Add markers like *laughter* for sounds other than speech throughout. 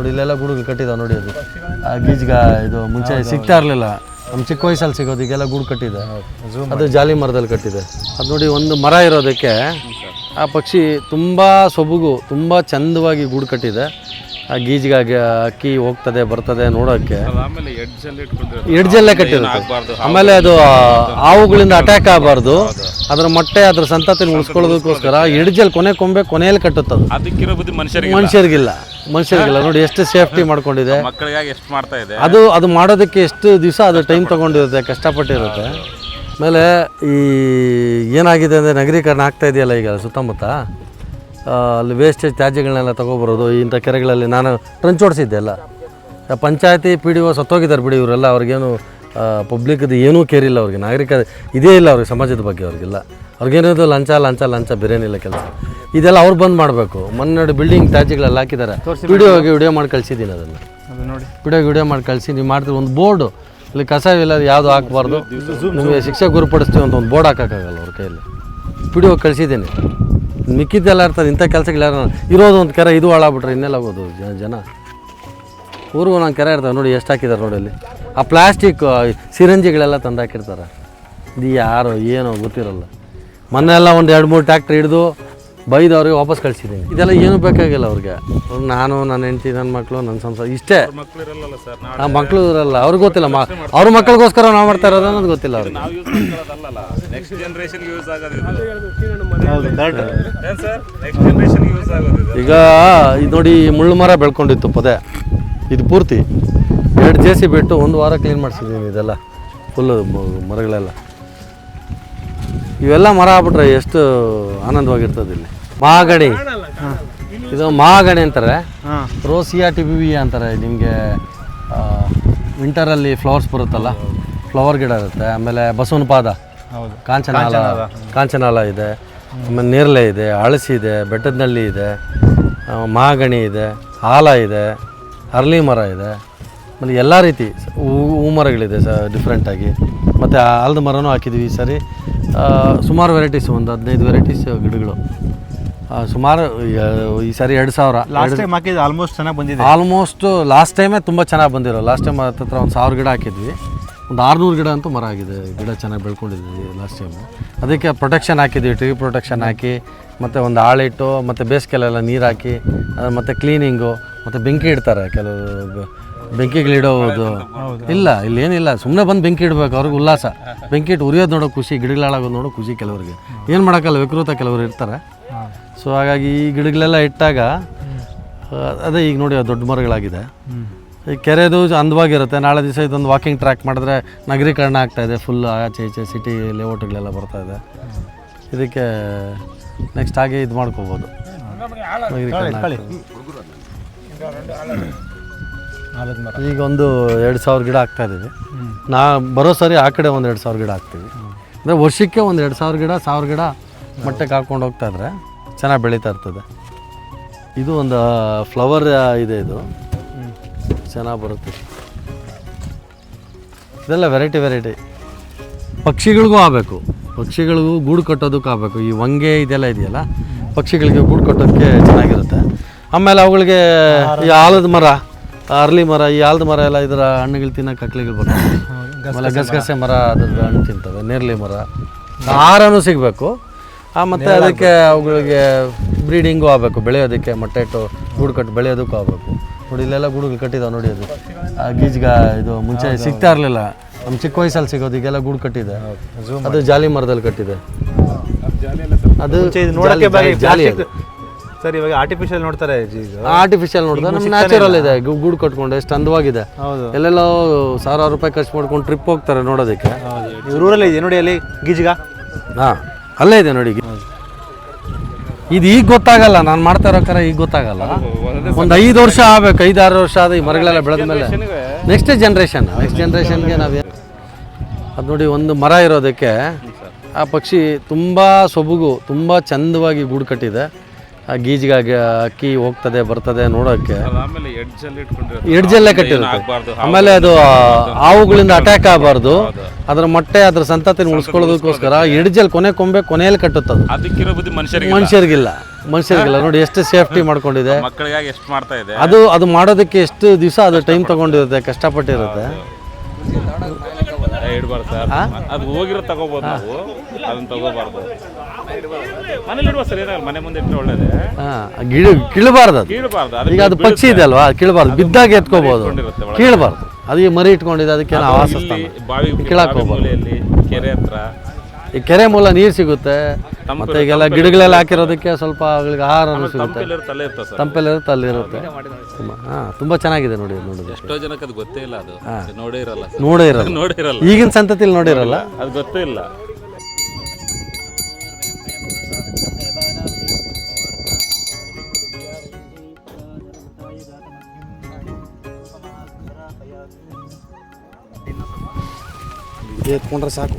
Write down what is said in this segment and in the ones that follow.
ನೋಡಿ ಇಲ್ಲೆಲ್ಲ ಗೂಡುಗಳು ಕಟ್ಟಿದಾವೆ ನೋಡಿ ಅದು. ಆ ಗೀಜ್ಗ ಇದು ಮುಂಚೆ ಸಿಗ್ತಾ ಇರಲಿಲ್ಲ. ನಮ್ಮ ಚಿಕ್ಕ ವಯಸ್ಸಲ್ಲಿ ಸಿಗೋದು ಈಗೆಲ್ಲ ಗೂಡು ಕಟ್ಟಿದೆ. ಅದು ಜಾಲಿ ಮರದಲ್ಲಿ ಕಟ್ಟಿದೆ. ಅದು ನೋಡಿ ಒಂದು ಮರ ಇರೋದಕ್ಕೆ ಆ ಪಕ್ಷಿ ತುಂಬ ಸೊಬಗು ತುಂಬ ಚಂದವಾಗಿ ಗೂಡು ಕಟ್ಟಿದೆ. ಆ ಗೀಜ್ಗಾಗಿ ಅಕ್ಕಿ ಹೋಗ್ತದೆ ಬರ್ತದೆ ನೋಡೋಕ್ಕೆ. ಆಮೇಲೆ ಎಡ್ಜಲ್ಲಿ ಕಟ್ಟಿರುತ್ತೆ. ಆಮೇಲೆ ಅದು ಹಾವುಗಳಿಂದ ಅಟ್ಯಾಕ್ ಆಗಬಾರ್ದು. ಅದ್ರ ಮೊಟ್ಟೆ ಅದ್ರ ಸಂತತಿನ ಉಳಿಸ್ಕೊಳ್ಳೋದಕ್ಕೋಸ್ಕರ ಎಡ್ಜಲ್ಲಿ ಕೊನೆ ಕೊಂಬೆ ಕೊನೆಯಲ್ಲಿ ಕಟ್ಟುತ್ತದು. ಅದಕ್ಕಿರೋ ಬುದ್ಧಿ ಮನುಷ್ಯರಿಗೆ ಮನುಷ್ಯರಿಗಿಲ್ಲ. ಮನುಷ್ಯರಿಗಿಲ್ಲ *laughs* ನೋಡಿ ಎಷ್ಟು ಸೇಫ್ಟಿ ಮಾಡ್ಕೊಂಡಿದೆ. ಮಕ್ಕಳಿಗಾಗಿ ಎಷ್ಟು ಮಾಡ್ತಾ ಇದೆ. ಅದು ಅದು ಮಾಡೋದಕ್ಕೆ ಎಷ್ಟು ದಿವಸ ಅದು ಟೈಮ್ ತೊಗೊಂಡಿರುತ್ತೆ ಕಷ್ಟಪಟ್ಟಿರುತ್ತೆ. ಆಮೇಲೆ ಈ ಏನಾಗಿದೆ ಅಂದರೆ ನಗರೀಕರಣ ಆಗ್ತಾ ಇದೆಯಲ್ಲ ಈಗ ಸುತ್ತಮುತ್ತ? ಅಲ್ಲಿ ವೇಸ್ಟೇಜ್ ತ್ಯಾಜ್ಯಗಳನ್ನೆಲ್ಲ ತೊಗೊಬರೋದು ಇಂಥ ಕೆರೆಗಳಲ್ಲಿ ನಾನು ಟ್ರಂಚ್ ಓಡಿಸಿದ್ದೆ ಎಲ್ಲ ಪಂಚಾಯತಿ ಪಿ ಡಿ ಒ ಸತ್ತೋಗಿದ್ದಾರೆ ಬಿಡಿ ಇವರೆಲ್ಲ ಅವ್ರಿಗೇನು ಪಬ್ಲಿಕ್ದು ಏನೂ ಕೇರಿಲ್ಲ ಅವ್ರಿಗೆ ನಾಗರಿಕ ಇದೇ ಇಲ್ಲ ಅವ್ರಿಗೆ ಸಮಾಜದ ಬಗ್ಗೆ ಅವ್ರಿಗಿಲ್ಲ. ಅವ್ರಿಗೇನಿದು ಲಂಚ ಲಂಚ ಲಂಚ ಬೇರೇನಿಲ್ಲ ಕೆಲಸ. ಇದೆಲ್ಲ ಅವ್ರು ಬಂದ್ ಮಾಡಬೇಕು. ಮೊನ್ನೆ ಬಿಲ್ಡಿಂಗ್ ತ್ಯಾಜ್ಯಗಳೆಲ್ಲ ಹಾಕಿದ್ದಾರೆ. ವಿಡಿಯೋಗೆ ವಿಡಿಯೋ ಮಾಡಿ ಕಳಿಸಿದ್ದೀನಿ ಅದನ್ನು. ಅದು ನೋಡಿ. ವಿಡಿಯೋ ವಿಡಿಯೋ ಮಾಡಿ ಕಳಿಸಿ ನೀವು ಮಾಡ್ತೀವಿ ಒಂದು ಬೋರ್ಡು. ಇಲ್ಲಿ ಕಸ ಇಲ್ಲ ಯಾವುದು ಹಾಕಬಾರ್ದು? ನಿಮಗೆ ಶಿಕ್ಷೆ ಗುರುಪಡಿಸ್ತೀವಿ ಅಂತ ಒಂದು ಬೋರ್ಡ್ ಹಾಕೋಕ್ಕಾಗಲ್ಲ ಅವ್ರ ಕೈಯಲ್ಲಿ. ವಿಡಿಯೋ ಕಳಿಸಿದ್ದೀನಿ. ಮಿಕ್ಕಿದ್ದೆಲ್ಲ ಇರ್ತದೆ ಇಂಥ ಕೆಲಸಗಳು ಯಾರು ಇರೋದು ಒಂದು ಕೆರೆ ಇದು ಹಾಳಾಗ್ಬಿಟ್ರೆ ಇನ್ನೆಲ್ಲ ಹೋಗೋದು ಜನ. ಊರಿಗೂ ನಾನು ಕೆರೆ ಇರ್ತವೆ ನೋಡಿ ಎಷ್ಟು ಹಾಕಿದ್ದಾರೆ ನೋಡಿ ಅಲ್ಲಿ. ಆ ಪ್ಲಾಸ್ಟಿಕ್ ಸಿರಂಜಿಗಳೆಲ್ಲ ತಂದು ಹಾಕಿರ್ತಾರೆ. ಇದು ಯಾರೋ ಏನೋ ಗೊತ್ತಿರಲ್ಲ. ಮೊನ್ನೆ ಎಲ್ಲ ಒಂದು ಎರಡು ಮೂರು ಟ್ಯಾಕ್ಟ್ರ್ ಹಿಡಿದು ಬೈದು ಅವ್ರಿಗೆ ವಾಪಸ್ ಕಳಿಸಿದ್ದೀನಿ. ಇದೆಲ್ಲ ಏನೂ ಬೇಕಾಗಿಲ್ಲ ಅವ್ರಿಗೆ. ನಾನು ನನ್ನ ಹೆಂಡತಿ ನನ್ನ ಮಕ್ಕಳು ನನ್ನ ಸಂಸಾರ ಇಷ್ಟೇ. ಮಕ್ಕಳು ಇರಲ್ಲ ಸರ್ ಆ ಮಕ್ಕಳು ಇರಲ್ಲ ಅವ್ರಿಗೆ ಗೊತ್ತಿಲ್ಲ ಮ ಅವ್ರ ಮಕ್ಕಳಿಗೋಸ್ಕರ ನಾವು ಮಾಡ್ತಾ ಇರೋದು ಅನ್ನೋದು ಗೊತ್ತಿಲ್ಲ ಅವ್ರಿಗೆ. ಈಗ ಇದು ನೋಡಿ ಮುಳ್ಳು ಮರ ಬೆಳ್ಕೊಂಡಿತ್ತು ಪೊದೆ. ಇದು ಪೂರ್ತಿ. ಎರಡು ಜೆ ಸಿ ಬಿಟ್ಟು ಒಂದು ವಾರ ಕ್ಲೀನ್ ಮಾಡಿಸಿದ್ದೀನಿ ಇದೆಲ್ಲ. ಫುಲ್ಲು ಮರಗಳೆಲ್ಲ. ಇವೆಲ್ಲ ಮರ ಆಗ್ಬಿಟ್ರೆ ಎಷ್ಟು ಆನಂದವಾಗಿರ್ತದೆ ಇಲ್ಲಿ. ಮಾಗಡಿ. ಇದು ಮಾಗಡಿ ಅಂತಾರೆ. ರೋಸಿಯಾ ಟಿಬಿವಿ ಅಂತಾರೆ. ನಿಮಗೆ ವಿಂಟರಲ್ಲಿ ಫ್ಲವರ್ಸ್ ಬರುತ್ತಲ್ಲ ಫ್ಲವರ್ ಗಿಡ ಇರುತ್ತೆ. ಆಮೇಲೆ ಬಸವನ ಪಾದ ಹೌದು ಕಾಂಚನಾಲ ಕಾಂಚನಾಲ ಇದೆ. ಆಮೇಲೆ ನೇರಳೆ ಇದೆ ಅಳಸಿ ಇದೆ ಬೆಟ್ಟದನಳ್ಳಿ ಇದೆ ಮಾಗಣಿ ಮಹಾಗಣಿ ಇದೆ ಆಲ ಇದೆ ಅರಳಿ ಮರ ಇದೆ. ಆಮೇಲೆ ಎಲ್ಲ ರೀತಿ ಹೂ ಹೂ ಮರಗಳಿದೆ ಸ ಡಿಫ್ರೆಂಟಾಗಿ ಮತ್ತು ಆಲದ ಮರನೂ ಹಾಕಿದ್ವಿ ಈ ಸರಿ. ಸುಮಾರು ವೆರೈಟೀಸ್ ಒಂದು ಹದಿನೈದು ವೆರೈಟೀಸ್ ಗಿಡಗಳು. ಸುಮಾರು ಈ ಸಾರಿ ಎರಡು ಸಾವಿರ. ಲಾಸ್ಟ್ ಟೈಮ್ ಹಾಕಿದ್ದು ಆಲ್ಮೋಸ್ಟ್ ಚೆನ್ನಾಗಿ ಬಂದಿದೆ. ಆಲ್ಮೋಸ್ಟ್ ಲಾಸ್ಟ್ ಟೈಮೇ ತುಂಬ ಚೆನ್ನಾಗಿ ಬಂದಿರೋ ಲಾಸ್ಟ್ ಟೈಮ್ ಹತ್ರ ಒಂದು ಸಾವಿರ ಗಿಡ ಹಾಕಿದ್ವಿ. ಒಂದು ಆರುನೂರು ಗಿಡ ಅಂತೂ ಮರ ಆಗಿದೆ. ಗಿಡ ಚೆನ್ನಾಗಿ ಬೆಳ್ಕೊಂಡಿದ್ವಿ ಲಾಸ್ಟ್ ಟೈಮು ಅದಕ್ಕೆ ಪ್ರೊಟೆಕ್ಷನ್ ಹಾಕಿದ್ವಿ ಟ್ರೀ ಪ್ರೊಟೆಕ್ಷನ್ ಹಾಕಿ ಮತ್ತು ಒಂದು ಆಳಿಟ್ಟು ಮತ್ತು ಬೇಸಿಗೆಲೆಲ್ಲ ನೀರು ಹಾಕಿ ಮತ್ತು ಕ್ಲೀನಿಂಗು ಮತ್ತು ಬೆಂಕಿ ಇಡ್ತಾರೆ ಕೆಲವು ಬೆಂಕಿಗಳಿಡೋದು. ಇಲ್ಲ ಇಲ್ಲಿ ಏನಿಲ್ಲ. ಸುಮ್ಮನೆ ಬಂದು ಬೆಂಕಿ ಇಡಬೇಕು ಅವ್ರಿಗೆ ಉಲ್ಲಾಸ. ಬೆಂಕಿ ಇಟ್ಟು ಉರಿಯೋದು ನೋಡೋ ಖುಷಿ ಗಿಡಗಳಾಗೋದು ನೋಡೋ ಖುಷಿ ಕೆಲವರಿಗೆ. ಏನು ಮಾಡೋಕ್ಕಲ್ಲ ವಿಕೃತ ಕೆಲವರು ಇರ್ತಾರೆ. ಸೊ ಹಾಗಾಗಿ ಈ ಗಿಡಗಳೆಲ್ಲ ಇಟ್ಟಾಗ ಅದೇ ಈಗ ನೋಡಿ ದೊಡ್ಡ ಮರಗಳಾಗಿದೆ. ಈ ಕೆರೆದು ಅಂದವಾಗಿರುತ್ತೆ. ನಾಳೆ ದಿವಸ ಇದೊಂದು ವಾಕಿಂಗ್ ಟ್ರ್ಯಾಕ್ ಮಾಡಿದ್ರೆ ನಗರೀಕರಣ ಆಗ್ತಾ ಇದೆ ಫುಲ್ ಆಚೆ ಈಚೆ ಸಿಟಿ ಲೇಔಟ್ಗಳೆಲ್ಲ ಬರ್ತಾ ಇದೆ. ಇದಕ್ಕೆ ನೆಕ್ಸ್ಟ್ ಹಾಗೆ ಇದು ಮಾಡ್ಕೋಬೋದು. ನಗರೀಕರಣ. ಆಲದ ಮರ. ಈಗ ಒಂದು ಎರಡು ಸಾವಿರ ಗಿಡ ಆಗ್ತಾ ಇದ್ದೀವಿ ನಾ ಬರೋ ಸರಿ ಆ ಕಡೆ ಒಂದು ಎರಡು ಸಾವಿರ ಗಿಡ ಹಾಕ್ತೀವಿ. ಅಂದರೆ ವರ್ಷಕ್ಕೆ ಒಂದು ಎರಡು ಸಾವಿರ ಗಿಡ ಸಾವಿರ ಗಿಡ ಮಟ್ಟಕ್ಕೆ ಹಾಕ್ಕೊಂಡು ಹೋಗ್ತಾ ಇದ್ರೆ ಚೆನ್ನಾಗಿ ಬೆಳೀತಾ ಇರ್ತದೆ. ಇದು ಒಂದು ಫ್ಲವರ್ ಇದೆ ಇದು. ಚೆನ್ನಾಗಿ ಬರುತ್ತೆ. ಇದೆಲ್ಲ ವೆರೈಟಿ ವೆರೈಟಿ ಪಕ್ಷಿಗಳಿಗೂ ಆಗಬೇಕು. ಪಕ್ಷಿಗಳಿಗೂ ಗೂಡು ಕಟ್ಟೋದಕ್ಕೂ ಆಗಬೇಕು. ಈ ಹೊಂಗೆ ಇದೆಲ್ಲ ಇದೆಯಲ್ಲ ಪಕ್ಷಿಗಳಿಗೆ ಗೂಡು ಕಟ್ಟೋದಕ್ಕೆ ಚೆನ್ನಾಗಿರುತ್ತೆ. ಆಮೇಲೆ ಅವುಗಳಿಗೆ ಈ ಆಲದ ಮರ. ಅರ್ಲಿ ಮರ ಈ ಆಲದ ಮರ ಎಲ್ಲ ಇದರ ಹಣ್ಣುಗಳು ತಿನ್ನಕ್ಕೆ ಕಕ್ಲಿಗಳು ಬರ್ತವೆ ಆಮೇಲೆ ಗಸಗಸೆ ಮರ. ಅದ್ರದ್ದು ಹಣ್ಣು ತಿಂತವೆ ನೇರಳೆ ಮರ. ಆಹಾರನೂ ಸಿಗಬೇಕು. ಮತ್ತು ಅದಕ್ಕೆ ಅವುಗಳಿಗೆ ಬ್ರೀಡಿಂಗು ಆಗಬೇಕು ಬೆಳೆಯೋದಕ್ಕೆ ಮೊಟ್ಟೆ ಇಟ್ಟು ಗೂಡು ಕಟ್ಟು ಬೆಳೆಯೋದಕ್ಕೂ ಆಗಬೇಕು. ನೋಡಿ ಇಲ್ಲೆಲ್ಲ ಗೂಡುಗಳು ಕಟ್ಟಿದಾವೆ ನೋಡಿ ಅದು. ಆ ಗೀಜ್ಗ ಇದು ಮುಂಚೆ ಸಿಗ್ತಾ ಇರಲಿಲ್ಲ. ನಮ್ಮ ಚಿಕ್ಕ ವಯಸ್ಸಲ್ಲಿ ಸಿಗೋದು ಈಗೆಲ್ಲ ಗೂಡು ಕಟ್ಟಿದೆ. ಅದು ಜಾಲಿ ಮರದಲ್ಲಿ ಕಟ್ಟಿದೆ. ಅದು ನೋಡಕ್ಕೆ ಜಾಲಿ- ಸರ್ ಇವಾಗ ಆರ್ಟಿಫಿಷಿಯಲ್ ನೋಡ್ತಾರೆ ಆರ್ಟಿಫಿಷಿಯಲ್ ನೋಡಿದ್ರೆ ನಮ್ಮ ನ್ಯಾಚುರಲ್ ಇದೆ ಗೂಡು ಕಟ್ಕೊಂಡು ಎಷ್ಟು ಅಂದವಾಗಿದೆ. ಹೌದು. ಎಲ್ಲೆಲ್ಲೋ ಸಾವಿರಾರು ರೂಪಾಯಿ ಖರ್ಚು ಮಾಡ್ಕೊಂಡು ಟ್ರಿಪ್ ಹೋಗ್ತಾರೆ ನೋಡೋದಕ್ಕೆ. ರೂರಲ್ ಊರಲ್ಲಿ ಇದೆ ನೋಡಿ ಅಲ್ಲಿ ಗೀಜಿಗ? ಹಾಂ ಅಲ್ಲೇ ಇದೆ ನೋಡಿ ಇದು ಈಗ ಗೊತ್ತಾಗಲ್ಲ ನಾನು ಮಾಡ್ತಾ ಇರೋ ಕರ ಈಗ ಗೊತ್ತಾಗಲ್ಲ. ಒಂದು ಐದು ವರ್ಷ ಆಗ್ಬೇಕು ಐದಾರು ವರ್ಷ ಆದ ಈ ಮರಗಳೆಲ್ಲ ಬೆಳೆದ ಮೇಲೆ. ನೆಕ್ಸ್ಟ್ ಜನ್ರೇಷನ್ ನೆಕ್ಸ್ಟ್ ಜನ್ರೇಷನ್ಗೆ ನಾವು ಅದು ನೋಡಿ ಒಂದು ಮರ ಇರೋದಕ್ಕೆ ಆ ಪಕ್ಷಿ ತುಂಬ ಸೊಬಗು ತುಂಬ ಚಂದವಾಗಿ ಗೂಡು ಕಟ್ಟಿದೆ. ಆ ಗೀಜ್ಗಾಗಿ ಅಕ್ಕಿ ಹೋಗ್ತದೆ ಬರ್ತದೆ ನೋಡೋಕ್ಕೆ. ಆಮೇಲೆ ಎಡ್ಜಲ್ಲಿ ಇಟ್ಕೊಂಡಿರೋ ಎಡ್ಜಲ್ಲೇ ಕಟ್ಟಿರುತ್ತೆ. ಆಮೇಲೆ ಅದು ಹಾವುಗಳಿಂದ ಅಟ್ಯಾಕ್ ಆಗಬಾರ್ದು. ಅದರ ಮೊಟ್ಟೆ ಅದ್ರ ಸಂತತಿನ ಉಳಿಸ್ಕೊಳ್ಳೋದಕ್ಕೋಸ್ಕರ ಎಡ್ಜಲ್ಲಿ ಕೊನೆ ಕೊಂಬೆ ಕೊನೆಯಲ್ಲಿ ಕಟ್ಟುತ್ತದು ಮನುಷ್ಯರಿಗಿಲ್ಲ ಬುದ್ಧಿ ಮನುಷ್ಯರಿಗೆ ಮನುಷ್ಯರಿಗಿಲ್ಲ. ಮನುಷ್ಯರಿಗೆಲ್ಲ. ನೋಡಿ ಎಷ್ಟು ಸೇಫ್ಟಿ ಮಾಡ್ಕೊಂಡಿದೆ. ಮಕ್ಕಳಿಗಾಗಿ ಎಷ್ಟು ಮಾಡ್ತಾ ಇದೆ? ಅದು ಅದು ಮಾಡೋದಕ್ಕೆ ಎಷ್ಟು ದಿವಸ ಅದು ಟೈಮ್ ತಗೊಂಡಿರುತ್ತೆ ಕಷ್ಟಪಟ್ಟಿರುತ್ತೆ. ಇಡ್ಬಾರ್ದು ಸರ್ ಅದು ಹೋಗಿರೋ ತಗೋಬೋದು ನಾವು. ಅದನ್ನ ತಗೋಬಾರ್ದು. ಮನೇಲಿ ಇಡುವ ಸರ್ ಏನಾಗಲ್ಲ ಮನೆ ಮುಂದೆ ಇಟ್ಟರೆ ಒಳ್ಳೇದೇ. ಹಾಂ ಗಿಡ ಕೀಳಬಾರ್ದು ಅದು. ಕೀಳಬಾರ್ದು. ಈಗ ಅದು ಪಕ್ಷಿ ಇದೆ ಅಲ್ವಾ ಕೀಳಬಾರ್ದು. ಬಿದ್ದಾಗ ಎತ್ಕೋಬಹುದು ಇಟ್ಕೊಂಡಿರುತ್ತೆ ಒಳಗೆ. ಕೀಳಬಾರ್ದು. ಅದು ಈ ಮರಿ ಇಟ್ಕೊಂಡಿದೆ ಅದಕ್ಕೆ ನಾವು ಆವಾಸ ಇಲ್ಲಿ ಸ್ಥಾನ ಬಾವಿ ಕೀಳಾಕ್ ಬಾವಿ ಹೋಗ್ಬಾರ್ದು. ಮೂಲೆಯಲ್ಲಿ ಕೆರೆ ಹತ್ರ ಈ ಕೆರೆ ಮೂಲ ನೀರು ಸಿಗುತ್ತೆ ಮತ್ತೆ ಈಗೆಲ್ಲ ಗಿಡಗಳೆಲ್ಲ ಹಾಕಿರೋದಕ್ಕೆ ಸ್ವಲ್ಪ ಅವುಗಳಿಗೆ ಆಹಾರ ಸಿಗುತ್ತೆ. ತಂಪೆಲ್ಲಿರೋ ತಲೆ ಇರ್ತದೆ ಸರ್. ತಂಪೆಲ್ಲಿರುತ್ತೆ ಅಲ್ಲಿರುತ್ತೆ. ತುಂಬ ಹಾಂ ತುಂಬ ಚೆನ್ನಾಗಿದೆ ನೋಡಿ ನೋಡಿ ಎಷ್ಟೋ ಜನಕ್ಕೆ ಅದು ಗೊತ್ತೇ ಇಲ್ಲ ಅದು. ನೋಡೇ ಇರಲ್ಲ ಸರ್. ನೋಡೇ ಇರಲ್ಲ. *laughs* ನೋಡೇ ಇರಲ್ಲ. ಈಗಿನ ಸಂತತಿಲಿ ನೋಡಿರಲ್ಲ ಅದು ಗೊತ್ತೇ ಇಲ್ಲ. ಎತ್ಕೊಂಡ್ರೆ ಸಾಕು.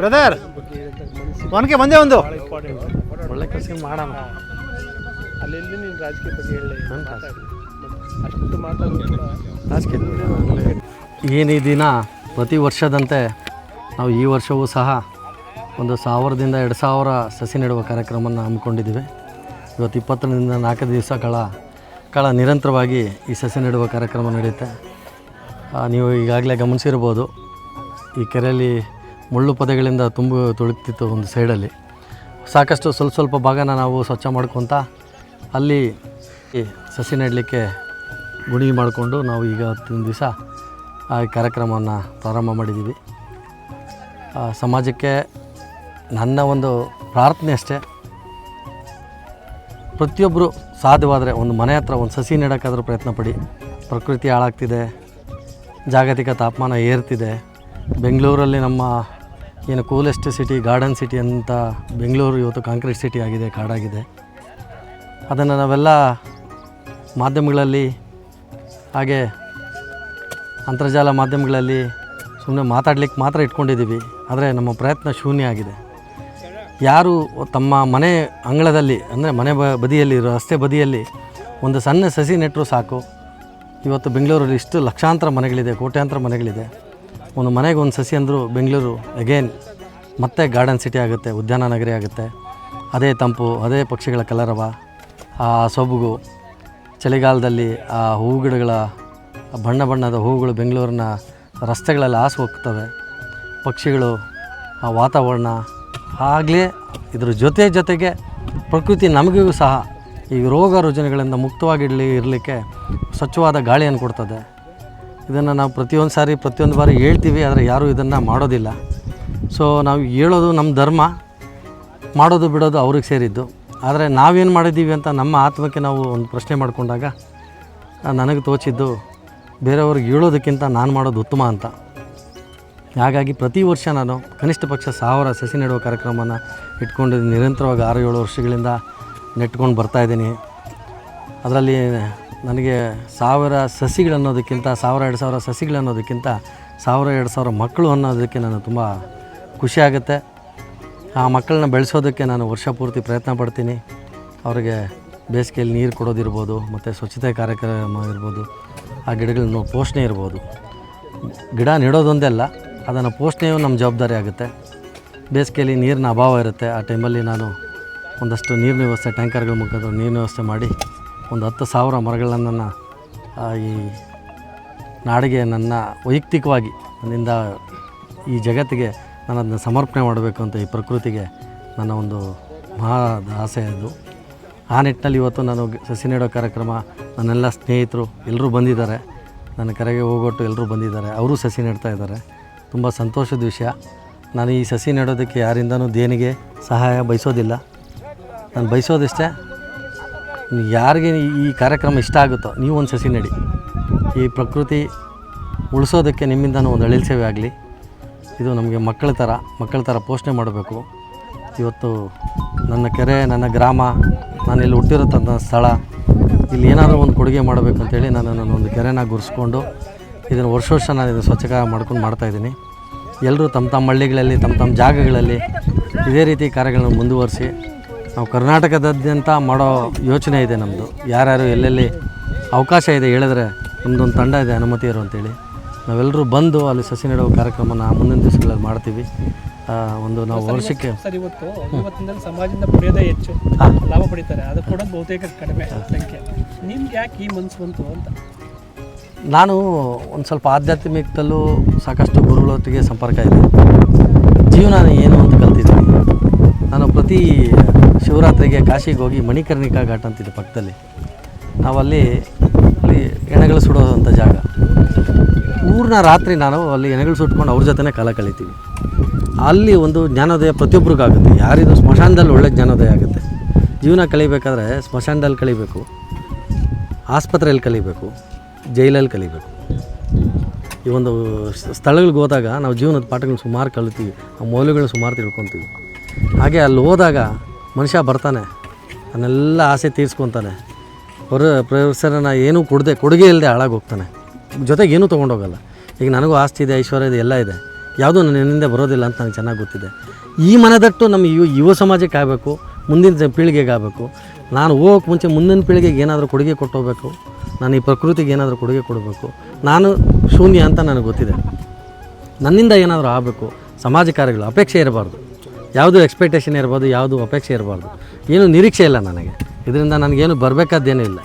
ಬ್ರದರ್ ಒನಕೆ ಬಂದೆ ಒಂದು. ಒಳ್ಳೆ ಕೆಲಸ ಮಾಡೋಣ ಅಲ್ಲೆಲ್ಲಿ ನೀನು ರಾಜಕೀಯ ಬಗ್ಗೆ ಹೇಳಿ. ಅಷ್ಟು ಮಾತಾಡೋದು ಏನು ಈ ದಿನ ಪ್ರತಿ ವರ್ಷದಂತೆ ನಾವು ಈ ವರ್ಷವೂ ಸಹ ಒಂದು ಸಾವಿರದಿಂದ ಎರಡು ಸಾವಿರ ಸಸಿ ನೆಡುವ ಕಾರ್ಯಕ್ರಮವನ್ನು ಹಮ್ಮಿಕೊಂಡಿದ್ದೀವಿ. ಇವತ್ತು ಇಪ್ಪತ್ತರಿಂದ ನಾಲ್ಕು ದಿವಸಗಳ ಕಾಲ ನಿರಂತರವಾಗಿ ಈ ಸಸಿ ನೆಡುವ ಕಾರ್ಯಕ್ರಮ ನಡೆಯುತ್ತೆ. ನೀವು ಈಗಾಗಲೇ ಗಮನಿಸಿರ್ಬೋದು ಈ ಕೆರೆಯಲ್ಲಿ ಮುಳ್ಳು ಪೊದೆಗಳಿಂದ ತುಂಬು ತುಳುಕ್ತಿತ್ತು ಒಂದು ಸೈಡಲ್ಲಿ. ಸಾಕಷ್ಟು ಸ್ವಲ್ಪ ಸ್ವಲ್ಪ ಭಾಗನ ನಾವು ಸ್ವಚ್ಛ ಮಾಡ್ಕೊತ ಅಲ್ಲಿ ಸಸಿ ನೆಡಲಿಕ್ಕೆ ಗುಣಿ ಮಾಡಿಕೊಂಡು ನಾವು ಈಗ ಹತ್ತಿನ ದಿವಸ ಆ ಕಾರ್ಯಕ್ರಮವನ್ನು ಪ್ರಾರಂಭ ಮಾಡಿದ್ದೀವಿ. ಸಮಾಜಕ್ಕೆ ನನ್ನ ಒಂದು ಪ್ರಾರ್ಥನೆ ಅಷ್ಟೇ. ಪ್ರತಿಯೊಬ್ಬರು ಸಾಧ್ಯವಾದರೆ ಒಂದು ಮನೆ ಹತ್ರ ಒಂದು ಸಸಿ ನೆಡೋಕ್ಕಾದ್ರೂ ಪ್ರಯತ್ನ ಪಡಿ. ಪ್ರಕೃತಿ ಹಾಳಾಗ್ತಿದೆ. ಜಾಗತಿಕ ತಾಪಮಾನ ಏರ್ತಿದೆ. ಬೆಂಗಳೂರಲ್ಲಿ ನಮ್ಮ ಏನು ಕೂಲೆಸ್ಟ್ ಸಿಟಿ ಗಾರ್ಡನ್ ಸಿಟಿ ಅಂತ ಬೆಂಗಳೂರು ಇವತ್ತು ಕಾಂಕ್ರೀಟ್ ಸಿಟಿ ಆಗಿದೆ, ಕಾಡಾಗಿದೆ. ಅದನ್ನು ನಾವೆಲ್ಲ ಮಾಧ್ಯಮಗಳಲ್ಲಿ ಹಾಗೆ ಅಂತರ್ಜಾಲ ಮಾಧ್ಯಮಗಳಲ್ಲಿ ಸುಮ್ಮನೆ ಮಾತಾಡ್ಲಿಕ್ಕೆ ಮಾತ್ರ ಇಟ್ಕೊಂಡಿದ್ದೀವಿ. ಆದರೆ ನಮ್ಮ ಪ್ರಯತ್ನ ಶೂನ್ಯ ಆಗಿದೆ. ಯಾರು ತಮ್ಮ ಮನೆ ಅಂಗಳದಲ್ಲಿ, ಅಂದರೆ ಮನೆ ಬ, ಬದಿಯಲ್ಲಿ ರಸ್ತೆ ಬದಿಯಲ್ಲಿ ಒಂದು ಸಣ್ಣ ಸಸಿ ನೆಟ್ಟರು ಸಾಕು. ಇವತ್ತು ಬೆಂಗಳೂರಲ್ಲಿ ಇಷ್ಟು ಲಕ್ಷಾಂತರ ಮನೆಗಳಿದೆ, ಕೋಟ್ಯಾಂತರ ಮನೆಗಳಿದೆ. ಒಂದು ಮನೆಗೆ ಒಂದು ಸಸಿ ಅಂದರೂ ಬೆಂಗಳೂರು ಅಗೇನ್ ಮತ್ತೆ ಗಾರ್ಡನ್ ಸಿಟಿ ಆಗುತ್ತೆ, ಉದ್ಯಾನ ನಗರಿ ಆಗುತ್ತೆ. ಅದೇ ತಂಪು, ಅದೇ ಪಕ್ಷಿಗಳ ಕಲರವ, ಆ ಸೊಬಗು, ಚಳಿಗಾಲದಲ್ಲಿ ಆ ಹೂವು ಗಿಡಗಳ, ಬಣ್ಣ ಬಣ್ಣದ ಹೂಗಳು ಬೆಂಗಳೂರಿನ ರಸ್ತೆಗಳಲ್ಲಿ ಹಾಸು ಹೋಗ್ತವೆ. ಪಕ್ಷಿಗಳು, ಆ ವಾತಾವರಣ, ಆಗಲೇ ಇದ್ರ ಜೊತೆ ಜೊತೆಗೆ ಪ್ರಕೃತಿ ನಮಗೂ ಸಹ ಈ ರೋಗ ರುಜಿನಗಳಿಂದ ಮುಕ್ತವಾಗಿಡಲಿ ಇರಲಿಕ್ಕೆ ಸ್ವಚ್ಛವಾದ ಗಾಳಿಯನ್ನು ಕೊಡ್ತದೆ. ಇದನ್ನು ನಾವು ಪ್ರತಿಯೊಂದು ಸಾರಿ, ಪ್ರತಿಯೊಂದು ಬಾರಿ ಹೇಳ್ತೀವಿ, ಆದರೆ ಯಾರೂ ಇದನ್ನು ಮಾಡೋದಿಲ್ಲ. ಸೊ ನಾವು ಹೇಳೋದು ನಮ್ಮ ಧರ್ಮ, ಮಾಡೋದು ಬಿಡೋದು ಅವ್ರಿಗೆ ಸೇರಿದ್ದು. ಆದರೆ ನಾವೇನು ಮಾಡಿದ್ದೀವಿ ಅಂತ ನಮ್ಮ ಆತ್ಮಕ್ಕೆ ನಾವು ಒಂದು ಪ್ರಶ್ನೆ ಮಾಡಿಕೊಂಡಾಗ ನನಗೆ ತೋಚಿದ್ದು ಬೇರೆಯವ್ರಿಗೆ ಹೇಳೋದಕ್ಕಿಂತ ನಾನು ಮಾಡೋದು ಉತ್ತಮ ಅಂತ. ಹಾಗಾಗಿ ಪ್ರತಿ ವರ್ಷ ನಾನು ಕನಿಷ್ಠ ಪಕ್ಷ ಸಾವಿರ ಸಸಿ ನೆಡುವ ಕಾರ್ಯಕ್ರಮನ ಇಟ್ಕೊಂಡು ನಿರಂತರವಾಗಿ ಆರು ಏಳು ವರ್ಷಗಳಿಂದ ನೆಟ್ಕೊಂಡು ಬರ್ತಾಯಿದ್ದೀನಿ ಅದರಲ್ಲಿ ನನಗೆ ಸಾವಿರ ಸಸಿಗಳನ್ನೋದಕ್ಕಿಂತ ಸಾವಿರ, ಎರಡು ಸಾವಿರ ಸಸಿಗಳನ್ನೋದಕ್ಕಿಂತ ಸಾವಿರ, ಎರಡು ಸಾವಿರ ಮಕ್ಕಳು ಅನ್ನೋದಕ್ಕೆ ನಾನು ತುಂಬ ಖುಷಿಯಾಗುತ್ತೆ ಆ ಮಕ್ಕಳನ್ನ ಬೆಳೆಸೋದಕ್ಕೆ ನಾನು ವರ್ಷ ಪೂರ್ತಿ ಪ್ರಯತ್ನ ಪಡ್ತೀನಿ. ಅವರಿಗೆ ಬೇಸಿಗೆಯಲ್ಲಿ ನೀರು ಕೊಡೋದಿರ್ಬೋದು, ಮತ್ತು ಸ್ವಚ್ಛತೆ ಕಾರ್ಯಕ್ರಮ ಇರ್ಬೋದು, ಆ ಗಿಡಗಳನ್ನ ಪೋಷಣೆ ಇರ್ಬೋದು. ಗಿಡ ನೆಡೋದೊಂದೇ ಅಲ್ಲ, ಅದನ್ನು ಪೋಷಣೆಯೂ ನಮ್ಮ ಜವಾಬ್ದಾರಿ ಆಗುತ್ತೆ. ಬೇಸಿಗೆಯಲ್ಲಿ ನೀರಿನ ಅಭಾವ ಇರುತ್ತೆ. ಆ ಟೈಮಲ್ಲಿ ನಾನು ಒಂದಷ್ಟು ನೀರಿನ ವ್ಯವಸ್ಥೆ, ಟ್ಯಾಂಕರ್ಗಳ ಮುಖಾಂತರ ನೀರಿನ ವ್ಯವಸ್ಥೆ ಮಾಡಿ ಒಂದು ಹತ್ತು ಸಾವಿರ ಮರಗಳನ್ನು ನನ್ನ ಈ ನಾಡಿಗೆ ನನ್ನ ವೈಯಕ್ತಿಕವಾಗಿ ನನ್ನಿಂದ ಈ ಜಗತ್ತಿಗೆ ನಾನು ಅದನ್ನ ಸಮರ್ಪಣೆ ಮಾಡಬೇಕು ಅಂತ ಈ ಪ್ರಕೃತಿಗೆ ನನ್ನ ಒಂದು ಮಹಾ ಆಸೆ ಅದು. ಆ ನಿಟ್ಟಿನಲ್ಲಿ ಇವತ್ತು ನಾನು ಸಸಿ ನೆಡೋ ಕಾರ್ಯಕ್ರಮ, ನನ್ನೆಲ್ಲ ಸ್ನೇಹಿತರು ಎಲ್ಲರೂ ಬಂದಿದ್ದಾರೆ. ನನ್ನ ಕರೆಗೆ ಹೋಗೊಟ್ಟು ಎಲ್ಲರೂ ಬಂದಿದ್ದಾರೆ. ಅವರು ಸಸಿ ನೆಡ್ತಾ ಇದ್ದಾರೆ. ತುಂಬ ಸಂತೋಷದ ವಿಷಯ. ನಾನು ಈ ಸಸಿ ನೆಡೋದಕ್ಕೆ ಯಾರಿಂದನೂ ದೇಣಿಗೆ, ಸಹಾಯ ಬಯಸೋದಿಲ್ಲ. ನಾನು ಬಯಸೋದಿಷ್ಟೇ ಯಾರಿಗೆ ಈ- ಕಾರ್ಯಕ್ರಮ ಇಷ್ಟ ಆಗುತ್ತೋ, ನೀವು ಒಂದು ಸಸಿ ನಡಿ. ಈ ಪ್ರಕೃತಿ ಉಳಿಸೋದಕ್ಕೆ ನಿಮ್ಮಿಂದನೂ ಒಂದು ಅಳಿಲ್ ಸೇವೆ ಆಗಲಿ. ಇದು ನಮಗೆ ಮಕ್ಕಳ ಥರ ಮಕ್ಕಳ ಥರ ಪೋಷಣೆ ಮಾಡಬೇಕು. ಇವತ್ತು ನನ್ನ ಕೆರೆ, ನನ್ನ ಗ್ರಾಮ ನಾನು ಇಲ್ಲಿ ಹುಟ್ಟಿರೋಂಥ ಸ್ಥಳ, ಇಲ್ಲಿ ಏನಾದರೂ ಒಂದು ಕೊಡುಗೆ ಮಾಡಬೇಕು ಅಂತೇಳಿ ನಾನು ನನ್ನ ಒಂದು ಕೆರೆನ ಗುರಿಸ್ಕೊಂಡು ಇದನ್ನು ವರ್ಷ ವರ್ಷ ನಾನು ಇದನ್ನು ಸ್ವಚ್ಛಕಾರ ಮಾಡ್ಕೊಂಡು ಮಾಡ್ತಾಯಿದ್ದೀನಿ ಎಲ್ಲರೂ ತಮ್ಮ ತಮ್ಮ ಹಳ್ಳಿಗಳಲ್ಲಿ, ತಮ್ಮ ತಮ್ಮ ಜಾಗಗಳಲ್ಲಿ ಇದೇ ರೀತಿ ಕಾರ್ಯಗಳನ್ನು ಮುಂದುವರಿಸಿ ನಾವು ಕರ್ನಾಟಕದಾದ್ಯಂತ ಮಾಡೋ ಯೋಚನೆ ಇದೆ ನಮ್ಮದು ಯಾರ್ಯಾರು ಎಲ್ಲೆಲ್ಲಿ ಅವಕಾಶ ಇದೆ ಹೇಳಿದ್ರೆ ನಮ್ಮದೊಂದು ತಂಡ ಇದೆ ಅನುಮತಿ ಅನುಮತಿಯರು ಅಂತೇಳಿ. ನಾವೆಲ್ಲರೂ ಬಂದು ಅಲ್ಲಿ ಸಸಿ ನೆಡುವ ಕಾರ್ಯಕ್ರಮನ ಮುಂದಿನ ದಿವಸಗಳಲ್ಲಿ ಮಾಡ್ತೀವಿ. ಒಂದು ನಾವು ವರ್ಷಕ್ಕೆ ಸರ್ ಇವತ್ತು. ಇವತ್ತಿನಲ್ಲಿ ಸಮಾಜದಿಂದ ಪಡೆಯೋದೇ ಹೆಚ್ಚು. ಲಾಭ ಪಡಿತಾರೆ. ಅದು ಕೂಡ ಬಹುತೇಕ ಕಡಿಮೆ ಸಂಖ್ಯೆ. ನಿಮ್ಗೆ ಯಾಕೆ ಈ ಮನಸ್ಸು ಬಂತು ಅಂತ? ನಾನು ಒಂದು ಸ್ವಲ್ಪ ಆಧ್ಯಾತ್ಮಿಕದಲ್ಲೂ ಸಾಕಷ್ಟು ಗುರುಗಳೊಟ್ಟಿಗೆ ಸಂಪರ್ಕ ಇದೆ. ಜೀವನ ಏನು ಅಂತ ಕಲ್ತಿದ್ದೀನಿ. ನಾನು ಪ್ರತಿ ಶಿವರಾತ್ರಿಗೆ ಕಾಶಿಗೆ ಹೋಗಿ ಮಣಿಕರ್ಣಿಕಾ ಘಾಟ್ ಅಂತಿದೆ ಪಕ್ಕದಲ್ಲಿ. ನಾವಲ್ಲಿ ಅಲ್ಲಿ ಎಣೆಗಳು ಸುಡೋದಂಥ ಜಾಗ. ಪೂರ್ಣ ರಾತ್ರಿ ನಾನು ಅಲ್ಲಿ ಎಣೆಗಳು ಸುಟ್ಕೊಂಡು ಅವ್ರ ಜೊತೆನೇ ಕಾಲ ಕಳಿತೀವಿ. ಅಲ್ಲಿ ಒಂದು ಜ್ಞಾನೋದಯ ಪ್ರತಿಯೊಬ್ಬರಿಗಾಗುತ್ತೆ ಯಾರಿದು ಸ್ಮಶಾನದಲ್ಲಿ ಒಳ್ಳೆ ಜ್ಞಾನೋದಯ ಆಗುತ್ತೆ. ಜೀವನ ಕಲಿಬೇಕಾದ್ರೆ ಸ್ಮಶಾನದಲ್ಲಿ ಕಲಿಬೇಕು ಆಸ್ಪತ್ರೆಯಲ್ಲಿ ಕಲಿಬೇಕು ಜೈಲಲ್ಲಿ ಕಲಿಬೇಕು ಈ ಒಂದು ಸ್ಥಳಗಳಿಗೆ ಹೋದಾಗ ನಾವು ಜೀವನದ ಪಾಠಗಳನ್ನ ಸುಮಾರು ಕಲಿತೀವಿ. ಆ ಮೌಲ್ಯಗಳು ಸುಮಾರು ತಿಳ್ಕೊತೀವಿ. ಹಾಗೆ ಅಲ್ಲಿ ಹೋದಾಗ ಮನುಷ್ಯ ಬರ್ತಾನೆ. ಅನ್ನೆಲ್ಲ ಆಸೆ ತೀರಿಸ್ಕೊತಾನೆ. ಹೊರ ಪ್ರೊಫೆಸರನ್ನ ಏನೂ ಕೊಡದೆ ಕೊಡುಗೆ ಇಲ್ಲದೆ ಹಾಳಾಗೋಗ್ತಾನೆ ಜೊತೆಗೆ ಏನೂ ತೊಗೊಂಡೋಗಲ್ಲ. ಈಗ ನನಗೂ ಆಸ್ತಿ ಇದೆ, ಐಶ್ವರ್ಯ ಇದೆ, ಎಲ್ಲ ಇದೆ. ಯಾವುದೂ ನನ್ನಿಂದ ಬರೋದಿಲ್ಲ ಅಂತ ನನಗೆ ಚೆನ್ನಾಗಿ ಗೊತ್ತಿದೆ. ಈ ಮನದಟ್ಟು ನಮ್ಮ ಯುವ ಯುವ ಸಮಾಜಕ್ಕೆ ಆಗಬೇಕು. ಮುಂದಿನ ಪೀಳಿಗೆಗೆ ಆಗಬೇಕು. ನಾನು ಹೋಗೋಕೆ ಮುಂಚೆ ಮುಂದಿನ ಪೀಳಿಗೆಗೆ ಏನಾದರೂ ಕೊಡುಗೆ ಕೊಟ್ಟೋಗ್ಬೇಕು. ನಾನು ಈ ಪ್ರಕೃತಿಗೆ ಏನಾದರೂ ಕೊಡುಗೆ ಕೊಡಬೇಕು. ನಾನು ಶೂನ್ಯ ಅಂತ ನನಗೆ ಗೊತ್ತಿದೆ. ನನ್ನಿಂದ ಏನಾದರೂ ಆಗಬೇಕು. ಸಮಾಜ ಕಾರ್ಯಗಳು, ಅಪೇಕ್ಷೆ ಇರಬಾರ್ದು. ಯಾವುದು ಎಕ್ಸ್ಪೆಕ್ಟೇಷನ್ ಇರ್ಬೋದು, ಯಾವುದು ಅಪೇಕ್ಷೆ ಇರಬಾರ್ದು. ಏನು ನಿರೀಕ್ಷೆ ಇಲ್ಲ ನನಗೆ. ಇದರಿಂದ ನನಗೇನು ಬರಬೇಕಾದ್ದೇನೂ ಇಲ್ಲ.